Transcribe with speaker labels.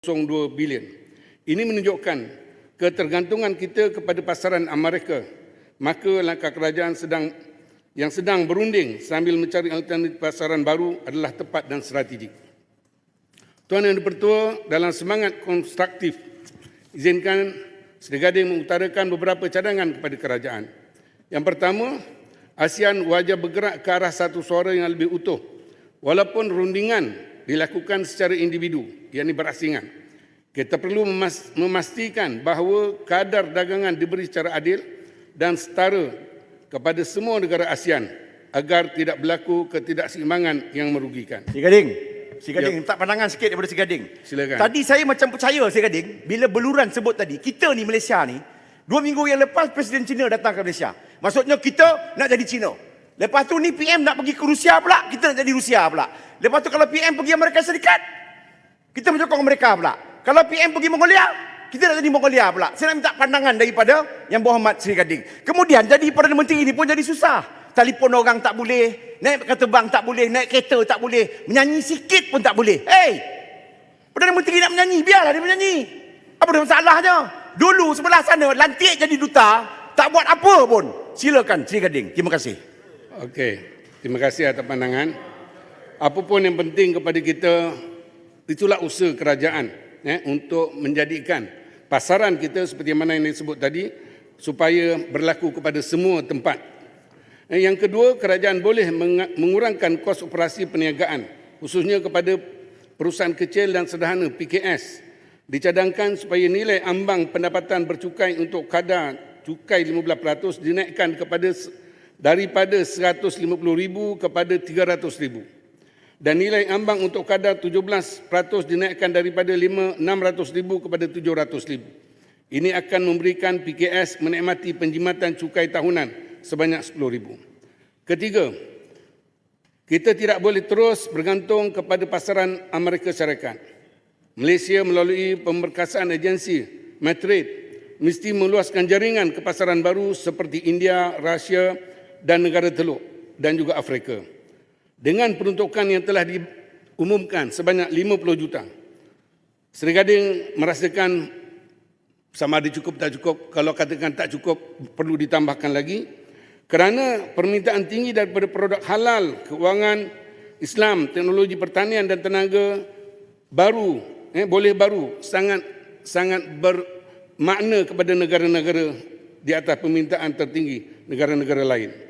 Speaker 1: bilion. Ini menunjukkan ketergantungan kita kepada pasaran Amerika. Maka langkah kerajaan sedang yang sedang berunding sambil mencari alternatif pasaran baru adalah tepat dan strategik. Tuan Yang Dipertua, dalam semangat konstruktif, izinkan Seri Gading mengutarakan beberapa cadangan kepada kerajaan. Yang pertama, ASEAN wajib bergerak ke arah satu suara yang lebih utuh walaupun rundingan dilakukan secara individu, yakni berasingan. Kita perlu memas- memastikan bahawa kadar dagangan diberi secara adil dan setara kepada semua negara ASEAN agar tidak berlaku ketidakseimbangan yang merugikan.
Speaker 2: Si Gading. Si Gading, minta pandangan sikit daripada Si Gading.
Speaker 1: Silakan.
Speaker 2: Tadi saya macam percaya Si Gading, bila beluran sebut tadi, kita ni Malaysia ni, dua minggu yang lepas Presiden China datang ke Malaysia. Maksudnya kita nak jadi China. Lepas tu ni PM nak pergi ke Rusia pula, kita nak jadi Rusia pula. Lepas tu kalau PM pergi Amerika Serikat, kita menyokong mereka pula. Kalau PM pergi Mongolia, kita nak jadi Mongolia pula. Saya nak minta pandangan daripada Yang Berhormat Seri Gading. Kemudian jadi Perdana Menteri ini pun jadi susah. Telefon orang tak boleh, naik kereta bang tak boleh, naik kereta tak boleh, menyanyi sikit pun tak boleh. Hey! Perdana Menteri nak menyanyi, biarlah dia menyanyi. Apa dia masalahnya? Dulu sebelah sana lantik jadi duta, tak buat apa pun. Silakan Seri Gading. Terima kasih.
Speaker 1: Okey, terima kasih atas pandangan. Apa pun yang penting kepada kita, itulah usaha kerajaan eh, untuk menjadikan pasaran kita seperti mana yang disebut tadi, supaya berlaku kepada semua tempat. Eh, Yang kedua, kerajaan boleh mengurangkan kos operasi perniagaan, khususnya kepada perusahaan kecil dan sederhana PKS. Dicadangkan supaya nilai ambang pendapatan bercukai untuk kadar cukai 15% dinaikkan kepada daripada 150,000 kepada 300,000 dan nilai ambang untuk kadar 17% dinaikkan daripada 5 600,000 kepada 700,000. Ini akan memberikan PKS menikmati penjimatan cukai tahunan sebanyak 10,000. Ketiga, kita tidak boleh terus bergantung kepada pasaran Amerika Syarikat. Malaysia melalui pemberkasaan agensi Matrade mesti meluaskan jaringan ke pasaran baru seperti India, Rusia dan negara Teluk dan juga Afrika. Dengan peruntukan yang telah diumumkan sebanyak 50 juta. Seri Gading merasakan sama ada cukup tak cukup. Kalau katakan tak cukup, perlu ditambahkan lagi. Kerana permintaan tinggi daripada produk halal, keuangan, Islam, teknologi pertanian dan tenaga baru, eh, boleh baru, sangat sangat bermakna kepada negara-negara di atas permintaan tertinggi negara-negara lain.